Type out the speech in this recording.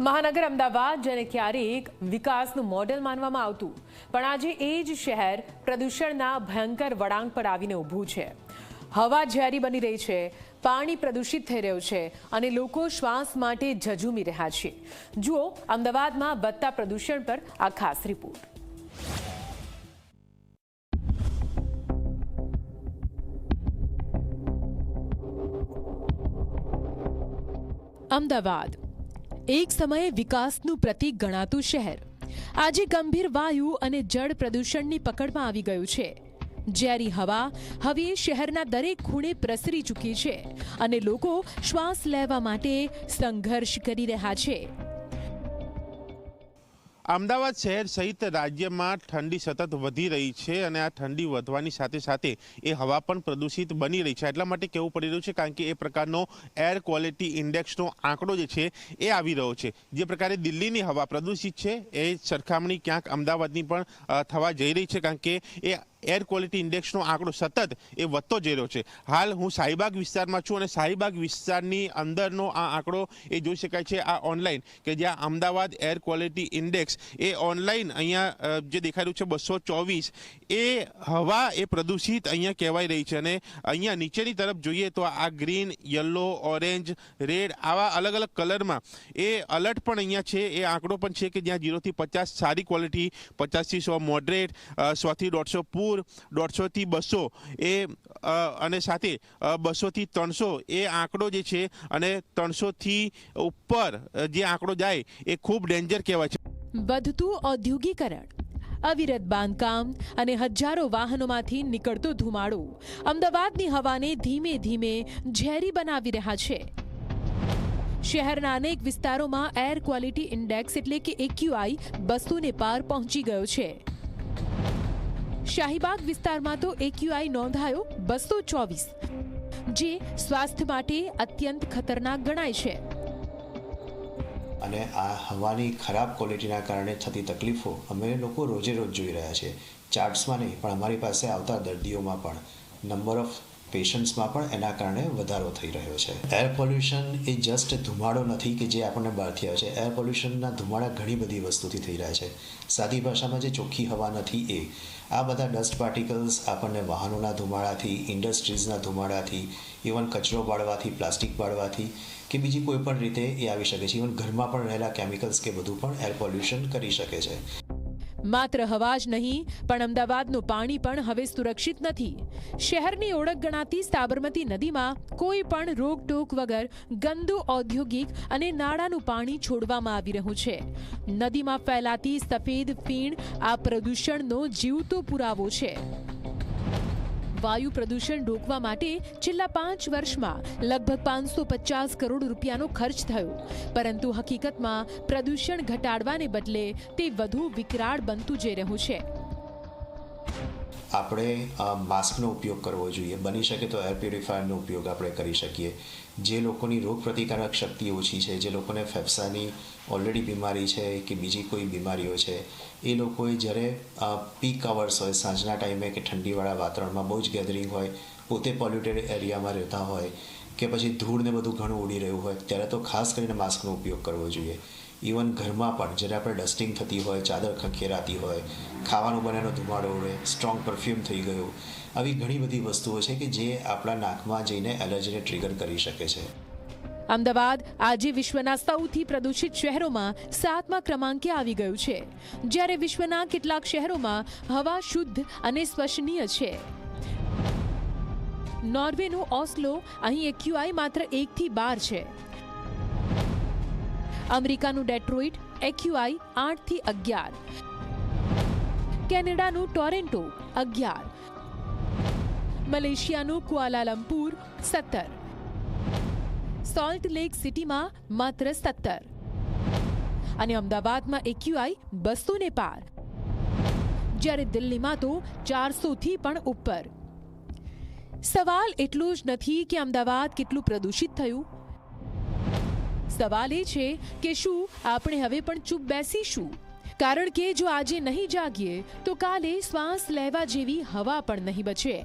મહાનગર અમદાવાદ જેને ક્યારેક વિકાસનું મોડેલ માનવામાં આવતું, પણ આજે એ જ શહેર પ્રદૂષણના ભયંકર વળાંક પર આવીને ઊભું છે. હવા ઝેરી બની રહી છે, પાણી પ્રદૂષિત થઈ રહ્યું છે અને લોકો શ્વાસ માટે ઝઝૂમી રહ્યા છે. જુઓ અમદાવાદમાં વધતા પ્રદૂષણ પર આ ખાસ રિપોર્ટ. અમદાવાદ એક સમયે વિકાસનું પ્રતીક ગણાતું શહેર. આજે ગંભીર વાયુ અને જળ પ્રદૂષણની પકડમાં આવી ગયું છે. ઝેરી હવા હવે શહેરના દરેક ખૂણે પ્રસરી ચૂકી છે અને લોકો શ્વાસ લેવા માટે સંઘર્ષ કરી રહ્યા છે. અમદાવાદ શહેર સહિત રાજ્યમાં ઠંડી સતત વધી રહી છે અને આ ઠંડી વધવાની સાથે સાથે એ હવા પણ પ્રદૂષિત બની રહી છે. એટલા માટે કહેવું પડી રહ્યું છે કારણ કે એ પ્રકારનો એર ક્વોલિટી ઇન્ડેક્સનો આંકડો જે છે એ આવી રહ્યો છે. જે પ્રકારે દિલ્હીની હવા પ્રદૂષિત છે, એ સરખામણી ક્યાંક અમદાવાદની પણ થવા જઈ રહી છે કારણ કે એ એર ક્વોલિટી ઇન્ડેક્સનો આંકડો સતત એ વધતો જઈ રહ્યો છે. હાલ હું શાહીબાગ વિસ્તારમાં છું અને શાહીબાગ વિસ્તારની અંદરનો આ આંકડો એ જોઈ શકાય છે આ ઓનલાઈન કે જ્યાં અમદાવાદ એર ક્વોલિટી ઇન્ડેક્સ એ ઓનલાઈન અહીંયા જે દેખાઈ રહ્યું છે બસો ચોવીસ, એ હવા એ પ્રદૂષિત અહીંયા કહેવાય રહી છે અને અહીંયા નીચેની તરફ જોઈએ તો આ ગ્રીન યલો ઓરેન્જ રેડ આવા અલગ અલગ કલરમાં એ અલર્ટ પણ અહીંયા છે. એ આંકડો પણ છે કે જ્યાં જીરોથી પચાસ સારી ક્વોલિટી પચાસથી સો મોડરેટ સોથી દોઢસો પૂર દોઢસોથી બસો એ અને સાથે બસોથી ત્રણસો એ આંકડો જે છે અને ત્રણસોથી ઉપર જે આંકડો જાય એ ખૂબ ડેન્જર કહેવાય છે. વધતું ઔદ્યોગિકરણ, અવિરત બાંધકામ અને હજારો વાહનોમાંથી નીકળતો ધુમાડો અમદાવાદની હવાને ધીમે ધીમે ઝેરી બનાવી રહ્યા છે. શહેરના અનેક વિસ્તારોમાં એર ક્વોલિટી ઇન્ડેક્સ એટલે કે એક્યુઆઈ બસોને પાર પહોંચી ગયો છે. શાહીબાગ વિસ્તારમાં તો એક્યુઆઈ નોંધાયો બસો ચોવીસ, જે સ્વાસ્થ્ય માટે અત્યંત ખતરનાક ગણાય છે. અને આ હવાની ખરાબ ક્વોલિટીના કારણે થતી તકલીફો અમે લોકો રોજે રોજ જોઈ રહ્યા છે ચાર્ટ્સમાં નહીં, પણ અમારી પાસે આવતા દર્દીઓમાં પણ. નંબર ઓફ પેશન્ટ્સમાં પણ એના કારણે વધારો થઈ રહ્યો છે. એર પોલ્યુશન એ જસ્ટ ધુમાડો નથી કે જે આપણને બહારથી આવે છે. એર પોલ્યુશનના ધુમાડા ઘણી બધી વસ્તુથી થઈ રહ્યા છે. સાદી ભાષામાં જે ચોખ્ખી હવા નથી એ, આ બધા ડસ્ટ પાર્ટિકલ્સ આપણને વાહનોના ધુમાડાથી ઇન્ડસ્ટ્રીઝના ધુમાડાથી ઇવન કચરો બાળવાથી પ્લાસ્ટિક બાળવાથી કે બીજી કોઈ પણ રીતે એ આવી શકે છે. ઇવન ઘરમાં પણ રહેલા કેમિકલ્સ કે બધું પણ એર પોલ્યુશન કરી શકે છે. માત્ર હવા જ નહીં, પણ અમદાવાદનું પાણી પણ હવે સુરક્ષિત નથી. શહેરની ઓળખ ગણાતી સાબરમતી નદીમાં કોઈ પણ રોકટોક વગર ગંદુ ઔદ્યોગિક અને નાળાનું પાણી છોડવામાં આવી રહ્યું છે. નદીમાં ફેલાતી સફેદ ફીણ આ પ્રદૂષણનો જીવતો પુરાવો છે. વાયુ પ્રદૂષણ રોકવા માટે છેલ્લા પાંચ વર્ષમાં લગભગ પાંચસો પચાસ કરોડ રૂપિયાનો ખર્ચ થયો. પરંતુ હકીકતમાં પ્રદૂષણ ઘટાડવાને બદલે તે વધુ વિકરાળ બનતું જઈ રહ્યું છે. આપણે માસ્કનો ઉપયોગ કરવો જોઈએ. બની શકે તો એર પ્યુરિફાયરનો ઉપયોગ આપણે કરી શકીએ. જે લોકોની રોગ પ્રતિકારક શક્તિ ઓછી છે, જે લોકોને ફેફસાની ઓલરેડી બીમારી છે કે બીજી કોઈ બીમારીઓ છે, એ લોકોએ જ્યારે પીક અવર્સ હોય, સાંજના ટાઈમે કે ઠંડીવાળા વાતાવરણમાં બહુ જ ગેધરિંગ હોય, પોતે પોલ્યુટેડ એરિયામાં રહેતા હોય, કે પછી ધૂળને બધું ઘણું ઉડી રહ્યું હોય, ત્યારે તો ખાસ કરીને માસ્કનો ઉપયોગ કરવો જોઈએ. ઇવન ઘરમાં પણ જ્યારે આપણે ડસ્ટિંગ થતી હોય, ચાદર ખંખેરાતી હોય, ખાવાનું બનેનો ધુમાડો ઉડે સ્ટ્રોંગ પરફ્યુમ થઈ ગયું, આવી ઘણી બધી વસ્તુઓ છે કે જે આપણા નાકમાં જઈને એલર્જીને ટ્રિગર કરી શકે છે. અમદાવાદ આજે વિશ્વના સૌથી પ્રદૂષિત શહેરોમાં સાતમા ક્રમાંકે આવી ગયું છે, જ્યારે વિશ્વના કેટલાક શહેરોમાં હવા શુદ્ધ અને સ્વસનીય છે. નોર્વેનું ઓસ્લો અહીં એક્યુઆઈ માત્ર એકથી બાર છે. અમેરિકાનું ડેટ્રોઇટ એક્યુઆઈ આઠથી અગિયાર. કેનેડાનું ટોરેન્ટો અગિયાર. મલેશિયાનું કુઆલાલંપુર સત્તર. સોલ્ટ લેક સિટીમાં માત્ર સત્તર. અને અમદાવાદમાં એક્યુઆઈ બસો ને પાર. જ્યારે દિલ્હીમાં તો ચારસોથી પણ ઉપર. સવાલ એટલો જ નથી કે અમદાવાદ કેટલું પ્રદૂષિત થયું. સવાલ એ છે કે શું આપણે હવે પણ ચૂપ બેસીશું? કારણ કે જો આજે નહીં જાગીએ, તો કાલે શ્વાસ લેવા જેવી હવા પણ નહીં બચે.